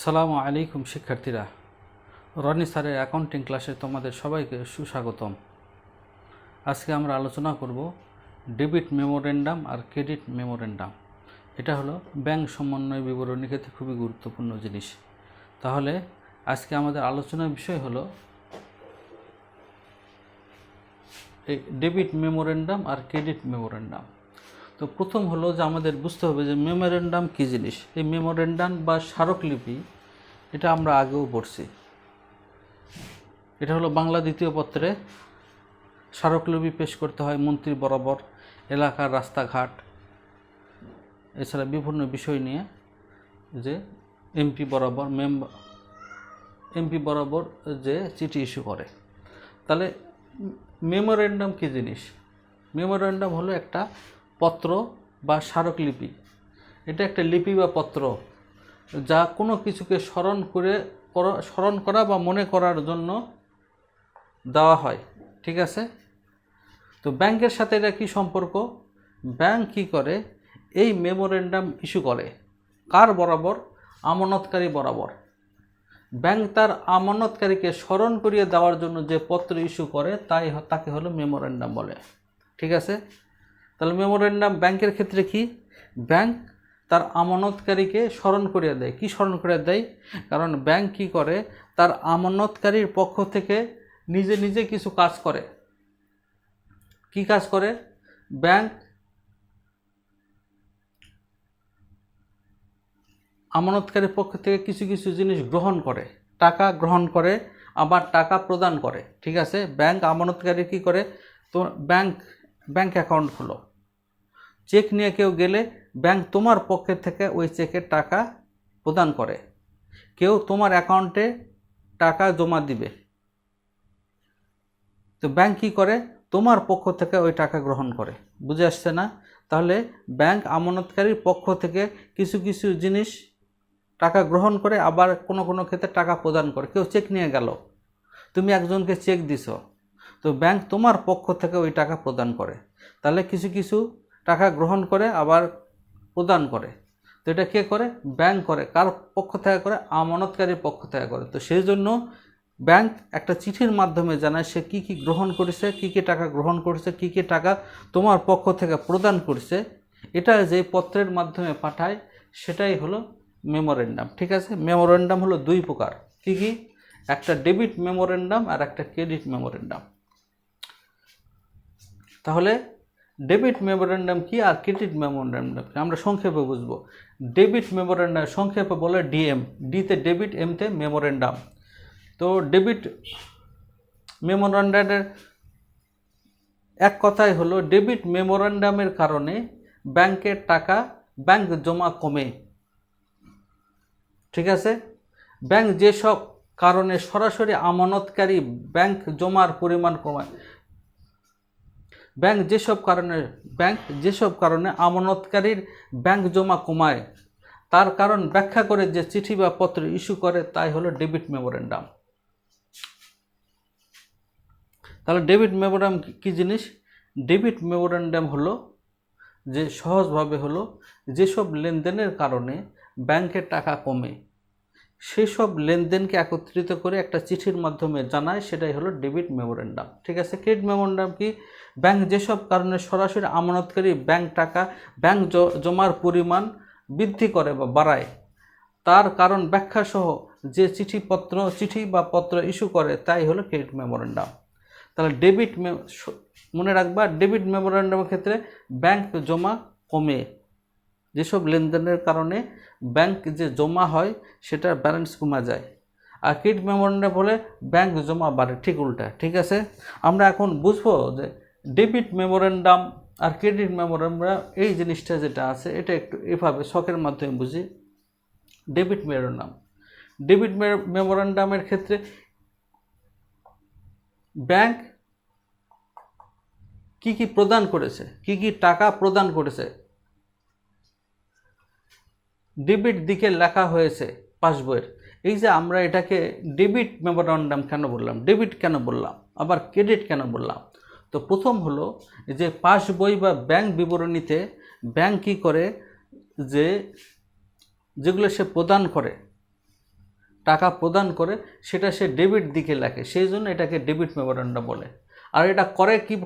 আসসালামু আলাইকুম, শিক্ষার্থীরা। রনি স্যারের অ্যাকাউন্টিং ক্লাসে তোমাদের সবাইকে সুস্বাগতম। আজকে আমরা আলোচনা করব ডেবিট মেমোরেন্ডাম আর ক্রেডিট মেমোরেন্ডাম। এটা হলো ব্যাংক সমন্বয় বিবরণী ক্ষেত্রে খুবই গুরুত্বপূর্ণ জিনিস। তাহলে আজকে আমাদের আলোচনার বিষয় হলো এই ডেবিট মেমোরেন্ডাম আর ক্রেডিট মেমোরেন্ডাম। তো প্রথম হলো যে আমাদের বুঝতে হবে যে মেমোরেন্ডাম কী জিনিস? এই মেমোরেন্ডাম বা স্মারকলিপি, এটা আমরা আগেও পড়ছি। এটা হলো বাংলা দ্বিতীয় পত্রে, স্মারকলিপি পেশ করতে হয় মন্ত্রী বরাবর, এলাকার রাস্তাঘাট, এছাড়া বিভিন্ন বিষয় নিয়ে যে এমপি বরাবর মেম্বার এমপি বরাবর যে চিঠি ইস্যু করে। তাহলে মেমোরেন্ডাম কী জিনিস? মেমোরেন্ডাম হলো একটা পত্র বা স্মারকলিপি এটা একটা লিপি বা পত্র যা কোনো কিছুকে স্মরণ করে স্মরণ করা বা মনে করার জন্য দেওয়া হয়, ঠিক আছে? তো ব্যাংকের সাথে এটা কি সম্পর্ক? ব্যাংক কি করে? এই মেমোরেন্ডাম ইস্যু করে। কার বরাবর? আমানতকারী বরাবর। ব্যাংক তার আমানতকারীকে স্মরণ করিয়ে দেওয়ার জন্য যে পত্র ইস্যু করে, তাই তাকে হলো মেমোরেন্ডাম বলে, ঠিক আছে? তাহলে মেমোরেন্ডাম ব্যাংকের ক্ষেত্রে কি? ব্যাংক তার আমানতকারীকে স্মরণ করিয়ে দেয়। কি স্মরণ করিয়া দেয়? কারণ ব্যাংক কি করে? তার আমানতকারীর পক্ষ থেকে নিজে নিজে কিছু কাজ করে। কি কাজ করে? ব্যাংক আমানতকারীর পক্ষ থেকে কিছু কিছু জিনিস গ্রহণ করে। টাকা গ্রহণ করে, আবার টাকা প্রদান করে। ঠিক আছে? ব্যাংক আমানতকারী কি করে? তো ব্যাংক ব্যাংক অ্যাকাউন্ট খোলো। চেক নিয়ে কেউ গেলে ব্যাংক তোমার পক্ষের থেকে ওই চেকের টাকা প্রদান করে। কেউ তোমার অ্যাকাউন্টে টাকা জমা দিবে। তো ব্যাংক কী করে? তোমার পক্ষ থেকে ওই টাকা গ্রহণ করে। বুঝে আসছে না? তাহলে ব্যাংক আমানতকারীর পক্ষ থেকে কিছু কিছু জিনিস টাকা গ্রহণ করে, আবার কোনো কোনো ক্ষেত্রে টাকা প্রদান করে। কেউ চেক নিয়ে গেল। তুমি একজনকে চেক দিছো। তো ব্যাংক তোমার পক্ষ থেকে ওই টাকা প্রদান করে। তাহলে কিছু কিছু টাকা গ্রহণ করে, আবার প্রদান করে। তো এটা কে করে? ব্যাংক করে, কার পক্ষ থেকে করে? আমানতকারীর পক্ষ থেকে করে। তো সেই জন্য ব্যাংক একটা চিঠির মাধ্যমে জানায় সে কী কী গ্রহণ করেছে, কী কী টাকা গ্রহণ করেছে, কী কী টাকা তোমার পক্ষ থেকে প্রদান করেছে। এটা যে পত্রের মাধ্যমে পাঠায়, সেটাই হলো মেমোরেন্ডাম, ঠিক আছে? মেমোরেন্ডাম হলো দুই প্রকার। কী কী? একটা ডেবিট মেমোরেন্ডাম আর একটা ক্রেডিট মেমোরেন্ডাম। তাহলে ডেবিট মেমোরেন্ডাম কি আর ক্রেডিট মেমোরেন্ডাম কি আমরা সংক্ষেপে বুঝব। ডেবিট মেমোরেন্ডাম সংক্ষেপে বলে ডিএম ডিতে ডেবিট এমতে মেমোরেন্ডাম তো ডেবিট মেমোরেন্ডামের এক কথাই হলো ডেবিট মেমোরেন্ডামের কারণে ব্যাংকের টাকা ব্যাংক জমা কমে। ঠিক আছে? ব্যাংক যেসব কারণে সরাসরি আমানতকারী ব্যাংক জমার পরিমাণ কমায় ব্যাংক যেসব কারণে, ব্যাংক যেসব কারণে আমানতকারীর ব্যাংক জমা কমায়, তার কারণ ব্যাখ্যা করে যে চিঠি বা পত্র ইস্যু করে, তাই হলো ডেবিট মেমোরেন্ডাম। তাহলে ডেবিট মেমোরাম কী জিনিস? ডেবিট মেমোরেন্ডাম হলো যে সহজভাবে হলো যেসব লেনদেনের কারণে ব্যাংকের টাকা কমে সেই সব লেনদেনকে একত্রিত করে একটা চিঠির মাধ্যমে জানায়, সেটাই হলো ডেবিট মেমোরেন্ডাম। ঠিক আছে? ক্রেডিট মেমোরেন্ডাম কি? ব্যাংক যেসব কারণে সরাসরি আমানতকারী ব্যাংক টাকা, ব্যাংক জমার পরিমাণ বৃদ্ধি করে বা বাড়ায়, তার কারণ ব্যাখ্যা সহ যে চিঠিপত্র চিঠি বা পত্র ইস্যু করে, তাই হলো ক্রেডিট মেমোরেন্ডাম। তাহলে ডেবিট মনে রাখবা, ডেবিট মেমোরেন্ডামের ক্ষেত্রে ব্যাংক জমা কমে যেসব লেনদেনের কারণে ব্যাংক যে জমা হয়, সেটার ব্যালেন্স কমা যায়। আর ক্রেডিট মেমোরেন্ডাম বলে ব্যাংক জমা বাড়ে, ঠিক উল্টা, ঠিক আছে? আমরা এখন বুঝব যে ডেবিট মেমোরেন্ডাম আর ক্রেডিট মেমোরেন্ডাম এই জিনিসটা যেটা আছে, এটা একটু এভাবে শখের মাধ্যমে বুঝি। ডেবিট মেমোরেন্ডাম ডেবিট মেমোরেন্ডামের ক্ষেত্রে ব্যাংক কি কি প্রদান করেছে, কি কি টাকা প্রদান করেছে ডেবিট দিকে লেখা হয়েছে পাসবইয়ের এই যে আমরা এটাকে ডেবিট মেমোরান্ডাম কেন বললাম? ডেবিট কেন বললাম? আবার ক্রেডিট কেন বললাম? তো প্রথম হলো যে পাসবই বা ব্যাংক বিবরণীতে ব্যাংক কী করে? যে যেগুলো সে প্রদান করে, টাকা প্রদান করে, সেটা সে ডেবিট দিকে লেখে। সেই জন্য এটাকে ডেবিট মেমোরেন্ডাম বলে। আর এটা করে কী,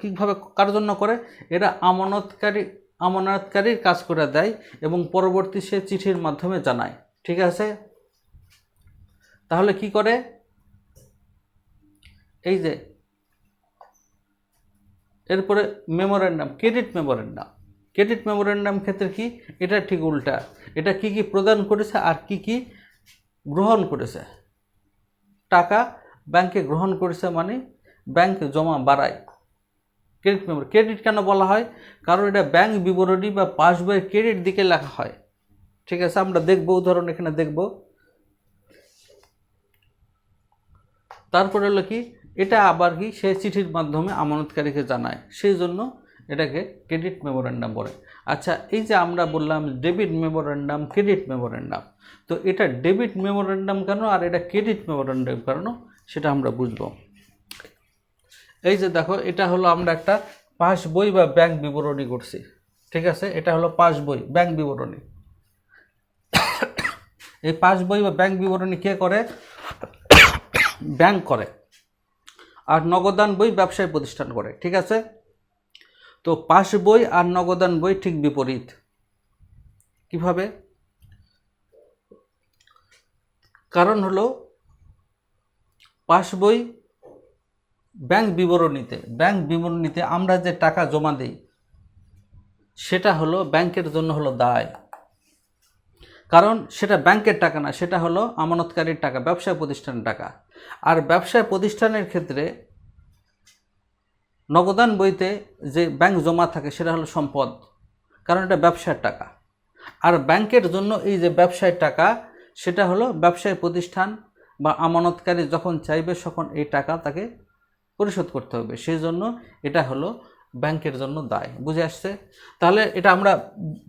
কীভাবে, কার জন্য করে? এরা আমানতকারী আমানতকারীর কাজ করে দেয় এবং পরবর্তী সে চিঠির মাধ্যমে জানায়। ঠিক আছে? তাহলে কি করে? এই যে, এরপরে memorandum credit memorandum credit memorandum ক্ষেত্রে কি? এটা ঠিক উল্টা। এটা কি কি প্রদান করেছে আর কি কি গ্রহণ করেছে? টাকা ব্যাংকে গ্রহণ করেছে মানে ব্যাংক জমা বাড়ায়। ক্রেডিট মেমোরি ক্রেডিট কেন বলা হয়? কারণ এটা ব্যাংক বিবরণী বা পাসবইয়ের ক্রেডিট দিকে লেখা হয়। ঠিক আছে, আমরা দেখব, উদাহরণ এখানে দেখব। তারপরে হলো কি, এটা আবার কি সে চিঠির মাধ্যমে আমানতকারীকে জানায়। সেই জন্য এটাকে ক্রেডিট মেমোরেন্ডাম বলে। আচ্ছা এই যে আমরা বললাম ডেবিট মেমোরেন্ডাম ক্রেডিট মেমোরেন্ডাম তো এটা ডেবিট মেমোরেন্ডাম কেন আর এটা ক্রেডিট মেমোরেন্ডাম কেন, সেটা আমরা বুঝব। এই যে দেখো, এটা হলো আমরা একটা পাস বই বা ব্যাংক বিবরণী করছি। ঠিক আছে? এটা হলো পাস বই, ব্যাংক বিবরণী। এই পাস বই বা ব্যাংক বিবরণী কে করে? ব্যাংক করে। আর নগদান বই ব্যবসায় প্রতিষ্ঠান করে। ঠিক আছে? তো পাস বই আর নগদান বই ঠিক বিপরীত। কীভাবে? কারণ হলো পাস বই ব্যাংক বিবরণীতে ব্যাংক বিবরণীতে আমরা যে টাকা জমা দিই, সেটা হলো ব্যাংকের জন্য হলো দায়। কারণ সেটা ব্যাংকের টাকা না, সেটা হলো আমানতকারীর টাকা, ব্যবসায় প্রতিষ্ঠানের টাকা। আর ব্যবসায় প্রতিষ্ঠানের ক্ষেত্রে নগদান বইতে যে ব্যাংক জমা থাকে, সেটা হলো সম্পদ। কারণ এটা ব্যবসার টাকা। আর ব্যাংকের জন্য এই যে ব্যবসায় টাকা, সেটা হলো ব্যবসায় প্রতিষ্ঠান বা আমানতকারী যখন চাইবে তখন এই টাকা তাকে পরিশোধ করতে হবে। সেই জন্য এটা হলো ব্যাংকের জন্য দায়। বুঝে আসছে? তাহলে এটা আমরা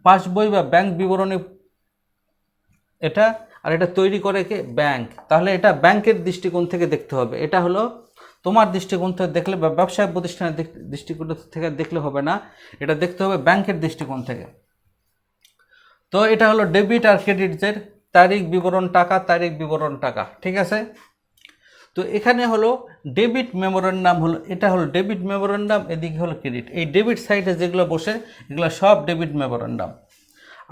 পাসবই বা ব্যাংক বিবরণী এটা আর এটা তৈরি করে কে? ব্যাংক। তাহলে এটা ব্যাংকের দৃষ্টিকোণ থেকে দেখতে হবে। এটা হলো তোমার দৃষ্টিকোণ থেকে দেখলে বা ব্যবসায় প্রতিষ্ঠানের দৃষ্টিকোণ থেকে দেখলে হবে না। এটা দেখতে হবে ব্যাংকের দৃষ্টিকোণ থেকে। তো এটা হলো ডেবিট আর ক্রেডিটের তারিখ, বিবরণ, টাকা, তারিখ, বিবরণ, টাকা। ঠিক আছে? তো এখানে হলো ডেবিট মেমোরেন্ডাম হলো, এটা হলো ডেবিট মেমোরেন্ডাম এদিকে হলো ক্রেডিট এই ডেবিট সাইডে যেগুলো বসে, এগুলো সব ডেবিট মেমোরেন্ডাম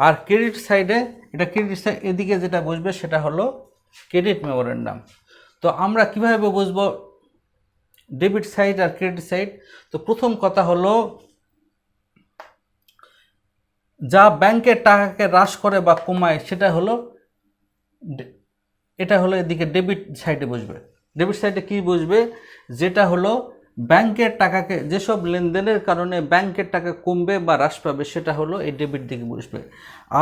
আর ক্রেডিট সাইডে এটা ক্রেডিট সাইড এদিকে যেটা বসবে সেটা হলো ক্রেডিট মেমোরেন্ডাম তো আমরা কীভাবে বুঝব ডেবিট সাইড আর ক্রেডিট সাইড তো প্রথম কথা হলো, যা ব্যাংকের টাকাকে হ্রাস করে বা কমায়, সেটা হলো, এটা হলো এদিকে ডেবিট সাইডে বসবে। ডেবিট সাইডে কি বুঝবে? যেটা হলো ব্যাংকের টাকাকে, যেসব লেনদেনের কারণে ব্যাংকের টাকা কমবে বা হ্রাস পাবে, সেটা হলো এই ডেবিট দিকে বুঝবে।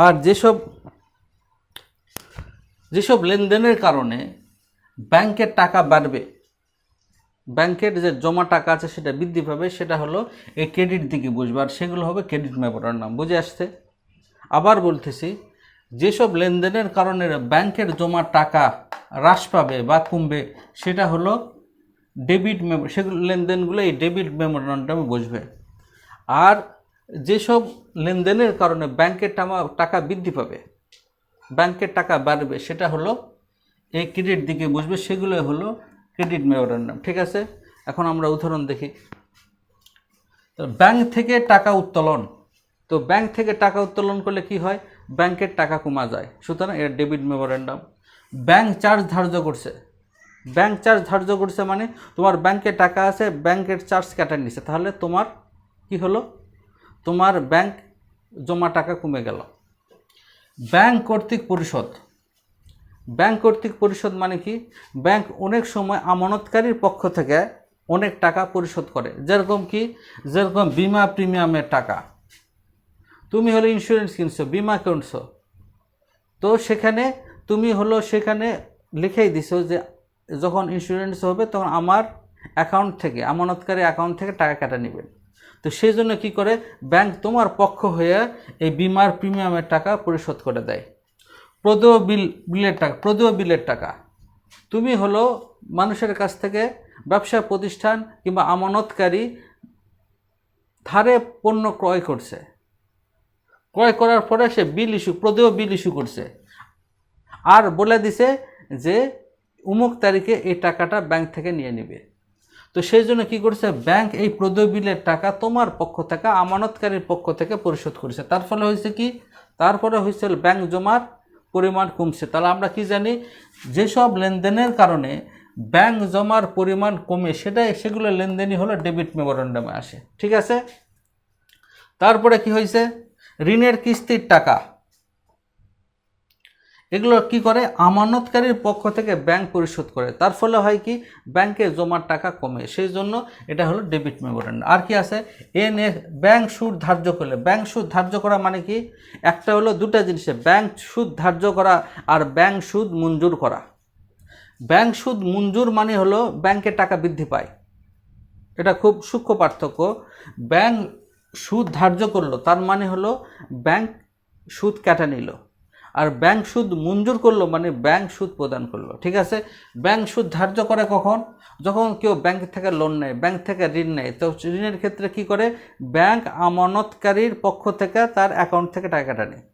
আর যেসব যেসব লেনদেনের কারণে ব্যাংকের টাকা বাড়বে, ব্যাংকের যে জমা টাকা আছে সেটা বৃদ্ধি পাবে, সেটা হলো এই ক্রেডিট দিকে বুঝবে। আর সেগুলো হবে ক্রেডিট মেমোরেন্ডাম বুঝে আসছে? আবার বলতেছি যেসব লেনদেনের কারণে ব্যাংকের জমা টাকা হ্রাস পাবে বা কমবে, সেটা হলো ডেবিট মেমো সেগুলো লেনদেনগুলো এই ডেবিট মেমোরেন্ডামে বসবে। আর যেসব লেনদেনের কারণে ব্যাংকের টাকা টাকা বৃদ্ধি পাবে, ব্যাংকের টাকা বাড়বে, সেটা হলো এই ক্রেডিট দিকে বুঝবে সেগুলো হলো ক্রেডিট মেমোরেন্ডাম ঠিক আছে? এখন আমরা উদাহরণ দেখি। তো ব্যাংক থেকে টাকা উত্তোলন, তো ব্যাংক থেকে টাকা উত্তোলন করলে কি হয়? ব্যাংকের টাকা কমা যায়। সুতরাং এটা ডেবিট মেমোরেন্ডাম। ব্যাংক চার্জ ধার্য করছে। ব্যাংক চার্জ ধার্য করছে মানে তোমার ব্যাংকে টাকা আছে, ব্যাংকের চার্জ কাটা নিছে। তাহলে তোমার কি হলো? তোমার ব্যাংক জমা টাকা কমে গেল। ব্যাংক কর্তৃক পরিশোধ। ব্যাংক কর্তৃক পরিশোধ মানে কি? ব্যাংক অনেক সময় আমানতকারীর পক্ষ থেকে অনেক টাকা পরিশোধ করে। যেরকম কি? যেরকম বিমা প্রিমিয়ামের টাকা। তুমি হলো ইন্স্যুরেন্স কিনছো, বিমা কিনছো। তো সেখানে তুমি হলো সেখানে লিখেই দিছো যে যখন ইন্স্যুরেন্স হবে তখন আমার অ্যাকাউন্ট থেকে, আমানতকারী অ্যাকাউন্ট থেকে টাকা কাটা নেবেন তো সেই জন্য কী করে? ব্যাংক তোমার পক্ষ হয়ে এই বিমার প্রিমিয়ামের টাকা পরিশোধ করে দেয়। প্রদেয় বিল, বিলের টাকা, প্রদেয় বিলের টাকা। তুমি হলো মানুষের কাছ থেকে ব্যবসা প্রতিষ্ঠান কিংবা আমানতকারী ধারে পণ্য ক্রয় করছে। ক্রয় করার পরে সে বিল ইস্যু, প্রদেয় বিল ইস্যু করছে। আর বলে দিছে যে, উমুক তারিখে এই টাকাটা ব্যাংক থেকে নিয়ে নেবে। তো সেই জন্য কী করছে? ব্যাংক এই প্রদেয় বিলের টাকা তোমার পক্ষ থেকে, আমানতকারীর পক্ষ থেকে পরিশোধ করেছে। তার ফলে হয়েছে কি? তারপরে হয়েছে ব্যাংক জমার পরিমাণ কমছে। তাহলে আমরা কি জানি? যেসব লেনদেনের কারণে ব্যাংক জমার পরিমাণ কমে সেটা সেগুলো লেনদেনই হলো ডেবিট মেমোরেন্ডামে আসে। ঠিক আছে? তারপরে কি হয়েছে? ঋণের কিস্তির টাকা। এগুলো কি করে? আমানতকারীর পক্ষ থেকে ব্যাংক পরিশোধ করে। তার ফলে হয় কি? ব্যাংকে জমার টাকা কমে। সেই জন্য এটা হলো ডেবিট মেমোরেন্ডাম। আর কি আছে? এন এ ব্যাংক সুদ ধার্য করলে। ব্যাংক সুদ ধার্য করা মানে কি? একটা হলো দুটা জিনিসে। ব্যাংক সুদ ধার্য করা আর ব্যাংক সুদ মঞ্জুর করা। ব্যাংক সুদ মঞ্জুর মানে হলো ব্যাংকের টাকা বৃদ্ধি পায়। এটা খুব সূক্ষ্ম পার্থক্য। ব্যাংক সুদ ধার্য করল, তার মানে হলো ব্যাংক সুদ কেটে নিল। আর ব্যাংক সুদ মঞ্জুর করল মানে ব্যাংক সুদ প্রদান করল, ঠিক আছে? ব্যাংক সুদ ধার্য করে কখন? যখন কেউ ব্যাংক থেকে লোন নেয় ব্যাংক থেকে ঋণ নেয়, তো ঋণের ক্ষেত্রে কি করে? ব্যাংক আমানতকারীর পক্ষ থেকে তার অ্যাকাউন্ট থেকে টাকাটা নেয়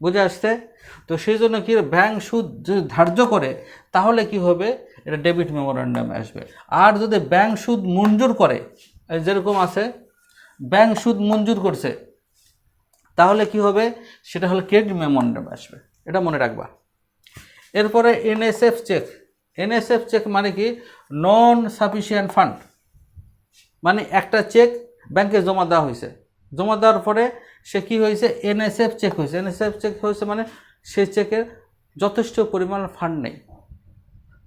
বুঝে আসছে? তো সেই জন্য কি ব্যাংক সুদ যদি ধার্য করে, তাহলে কি হবে? এটা ডেবিট মেমোরেন্ডামে আসবে। আর যদি ব্যাংক সুদ মঞ্জুর করে যেরকম আছে ব্যাংক সুদ মঞ্জুর করছে, তাহলে কি হবে? সেটা হলো ক্রেডিট মেমোরেন্ডামে আসবে। এটা মনে রাখবা। এরপরে এনএসএফ চেক এনএসএফ চেক মানে কি? নন সাফিসিয়েন্ট ফান্ড মানে একটা চেক ব্যাংকে জমা দেওয়া হয়েছে। জমা দেওয়ার পরে সে কি হয়েছে? এনএসএফ চেক হয়েছে। এনএসএফ চেক হয়েছে মানে সেই চেকের যথেষ্ট পরিমাণ ফান্ড নেই।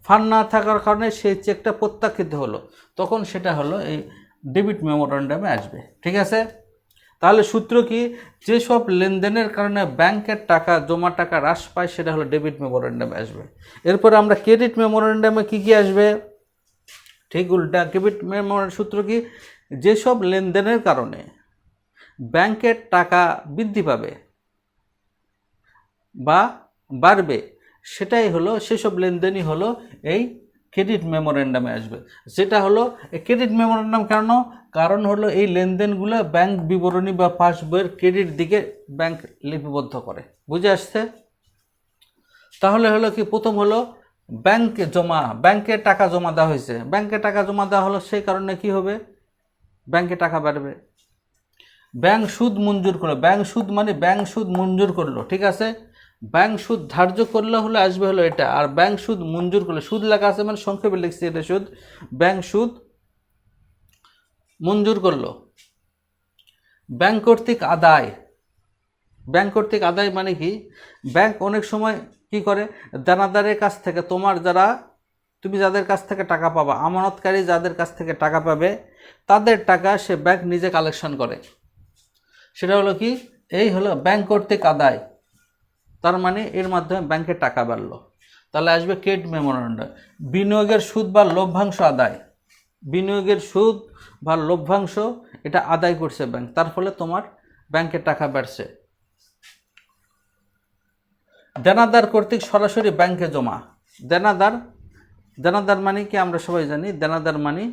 ফান্ড না থাকার কারণে সেই চেকটা প্রত্যাখ্যিত হলো। তখন সেটা হলো এই ডেবিট মেমোরেন্ডামে আসবে, ঠিক আছে? তাহলে সূত্র কি? যেসব লেনদেনের কারণে ব্যাংকের টাকা, জমা টাকা হ্রাস পায়, সেটা হলো ডেবিট মেমোরেন্ডামে আসবে। এরপরে আমরা ক্রেডিট মেমোরেন্ডামে কি কি আসবে? ঠিক উল্টা ক্রেডিট মেমোরেন্ডাম সূত্র কি? যেসব লেনদেনের কারণে ব্যাংকের টাকা বৃদ্ধি পাবে বা বাড়বে, সেটাই হলো, সেসব লেনদেনই হলো এই ক্রেডিট মেমোরেন্ডামে আসবে। যেটা হলো ক্রেডিট মেমোরেন্ডাম কেন? কারণ হলো এই লেনদেনগুলো ব্যাংক বিবরণী বা পাসবইয়ের ক্রেডিট দিকে ব্যাংক লিপিবদ্ধ করে। বুঝে আসছে? তাহলে হলো কি, প্রথম হলো ব্যাংকে জমা ব্যাংকে টাকা জমা দেওয়া হয়েছে। ব্যাংকে টাকা জমা দেওয়া হলো, সেই কারণে কি হবে? ব্যাংকে টাকা বাড়বে। ব্যাংক সুদ মঞ্জুর করল। ব্যাংক সুদ মানে ব্যাংক সুদ মঞ্জুর করল, ঠিক আছে? ব্যাংক সুদ ধার্য করলে হলে আসবে হলো এটা। আর ব্যাংক সুদ মঞ্জুর করলে সুদ লেখা আছে মানে সংক্ষেপে লিখছি এটা সুদ। ব্যাংক সুদ মঞ্জুর করল। ব্যাংক কর্তৃক আদায়। ব্যাংক কর্তৃক আদায় মানে কি? ব্যাংক অনেক সময় কি করে? দানাদারের কাছ থেকে তোমার যারা তুমি যাদের কাছ থেকে টাকা পাবা, আমানতকারী যাদের কাছ থেকে টাকা পাবে, তাদের টাকা সে ব্যাংক নিজে কালেকশন করে। সেটা হলো কি? এই হলো ব্যাংক কর্তৃক আদায়। তার মানে এর মাধ্যমে ব্যাংকে টাকা বাড়লো। তাহলে আসবে ক্রেডিট মেমোরেন্ডাম বিনিয়োগের সুদ বা লভ্যাংশ আদায়। বিনিয়োগের সুদ বা লভ্যাংশ, এটা আদায় করছে ব্যাংক তার ফলে তোমার ব্যাংকে টাকা বাড়ছে। দেনাদার কর্তৃক সরাসরি ব্যাংকে জমা। দেনাদার দেনাদার মানে কি আমরা সবাই জানি, দেনাদার মানে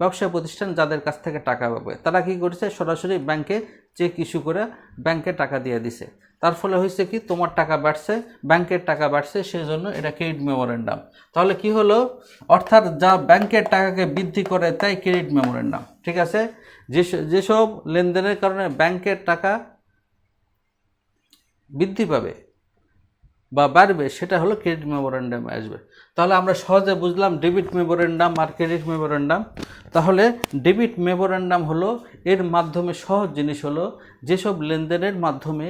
ব্যবসা প্রতিষ্ঠান যাদের কাছ থেকে টাকা পাবে, তারা কি করেছে? সরাসরি ব্যাংকে চেক ইস্যু করে ব্যাংকে টাকা দিয়ে দিছে। তার ফলে হয়েছে কি, তোমার টাকা বাড়ছে, ব্যাংকের টাকা বাড়ছে সেই জন্য এটা ক্রেডিট মেমোরেন্ডাম তাহলে কি হলো? অর্থাৎ যা ব্যাংকের টাকাকে বৃদ্ধি করে, তাই ক্রেডিট মেমোরেন্ডাম ঠিক আছে? যেস- যেসব লেনদেনের কারণে ব্যাংকের টাকা বৃদ্ধি পাবে বা বাড়বে, সেটা হলো ক্রেডিট মেমোরেন্ডামে আসবে। তাহলে আমরা সহজে বুঝলাম ডেবিট মেমোরেন্ডাম আর ক্রেডিট মেমোরেন্ডাম তাহলে ডেবিট মেমোরেন্ডাম হলো, এর মাধ্যমে সহজ জিনিস হলো, যেসব লেনদেনের মাধ্যমে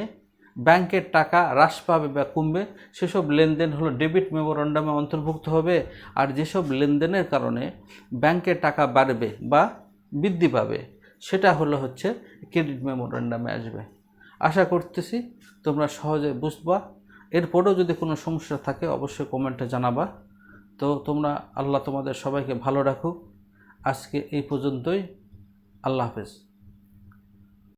ব্যাংকের টাকা হ্রাস পাবে বা কমবে, সেসব লেনদেন হলো ডেবিট মেমোরেন্ডামে অন্তর্ভুক্ত হবে। আর যেসব লেনদেনের কারণে ব্যাংকের টাকা বাড়বে বা বৃদ্ধি পাবে, সেটা হলো হচ্ছে ক্রেডিট মেমোরেন্ডামে আসবে। আশা করতেছি তোমরা সহজে বুঝবা। এরপরেও যদি কোনো সমস্যা থাকে, অবশ্যই কমেন্টে জানাবা। তো তোমরা, আল্লাহ তোমাদের সবাইকে ভালো রাখুক। আজকে এই পর্যন্তই। আল্লাহ হাফেজ।